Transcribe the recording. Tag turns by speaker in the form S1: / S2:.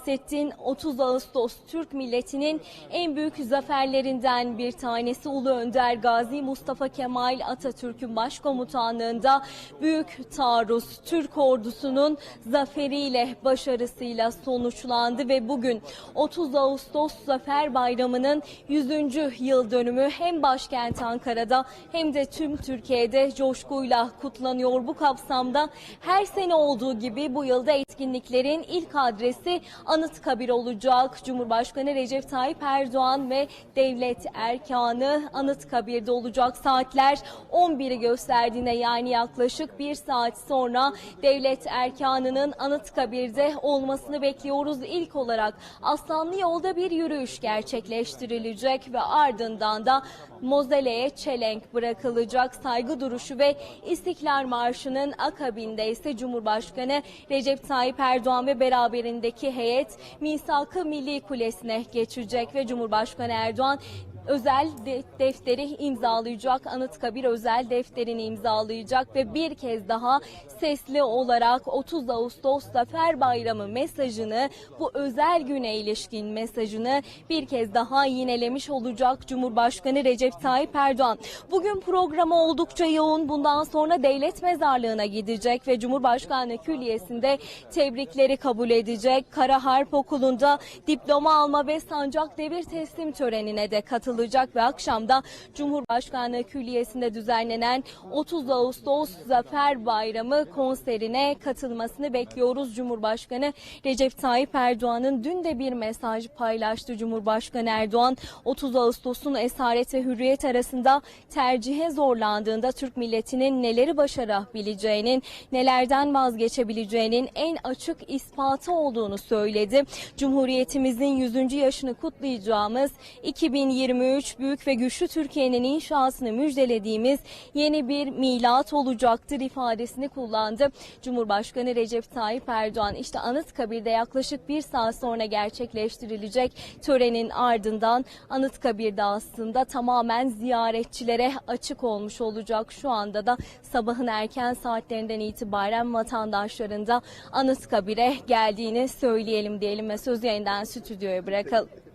S1: Bahsettin 30 Ağustos Türk milletinin en büyük zaferlerinden bir tanesi Ulu Önder Gazi Mustafa Kemal Atatürk'ün başkomutanlığında büyük taarruz Türk ordusunun zaferiyle başarısıyla sonuçlandı ve bugün 30 Ağustos Zafer Bayramı'nın 100. yıl dönümü hem başkent Ankara'da hem de tüm Türkiye'de coşkuyla kutlanıyor. Bu kapsamda her sene olduğu gibi bu yılda etkinliklerin ilk adresi Anıtkabir olacak. Cumhurbaşkanı Recep Tayyip Erdoğan ve devlet erkanı Anıtkabir'de olacak. Saatler 11'i gösterdiğine yani yaklaşık bir saat sonra devlet erkanının Anıtkabir'de olmasını bekliyoruz. İlk olarak Aslanlı Yolda bir yürüyüş gerçekleştirilecek ve ardından da Mozeleye çelenk bırakılacak saygı duruşu ve İstiklal Marşı'nın akabinde ise Cumhurbaşkanı Recep Tayyip Erdoğan ve beraberindeki heyet Misak-ı Milli Kulesi'ne geçecek ve Cumhurbaşkanı Erdoğan özel de- defteri imzalayacak. Anıtkabir özel defterini imzalayacak ve bir kez daha sesli olarak 30 Ağustos Zafer Bayramı mesajını bu özel güne ilişkin mesajını bir kez daha yinelemiş olacak Cumhurbaşkanı Recep Tayyip Erdoğan. Bugün programı oldukça yoğun. Bundan sonra devlet mezarlığına gidecek ve Cumhurbaşkanlığı Külliyesi'nde tebrikleri kabul edecek. Kara Harp Okulu'nda diploma alma ve sancak devir teslim törenine de katılacak ve akşamda Cumhurbaşkanlığı Külliyesi'nde düzenlenen 30 Ağustos Zafer Bayramı konserine katılmasını bekliyoruz. Cumhurbaşkanı Recep Tayyip Erdoğan'ın dün de bir mesaj paylaştı. Cumhurbaşkanı Erdoğan 30 Ağustos'un esaret ve hürriyet arasında tercihe zorlandığında Türk milletinin neleri başarabileceğinin, nelerden vazgeçebileceğinin en açık ispatı olduğunu söyledi. Cumhuriyetimizin 100. yaşını kutlayacağımız 2023 büyük ve güçlü Türkiye'nin inşasını müjdelediğimiz yeni bir milat olacaktır ifadesini kullandı. Cumhurbaşkanı Recep Tayyip Erdoğan işte Anıtkabir'de yaklaşık bir saat sonra gerçekleştirilecek törenin ardından Anıtkabir'de aslında tamamen ziyaretçilere açık olmuş olacak. Şu anda da sabahın erken saatlerinden itibaren vatandaşların da Anıtkabir'e geldiğini söyleyelim diyelim ve sözü yeniden stüdyoya bırakalım.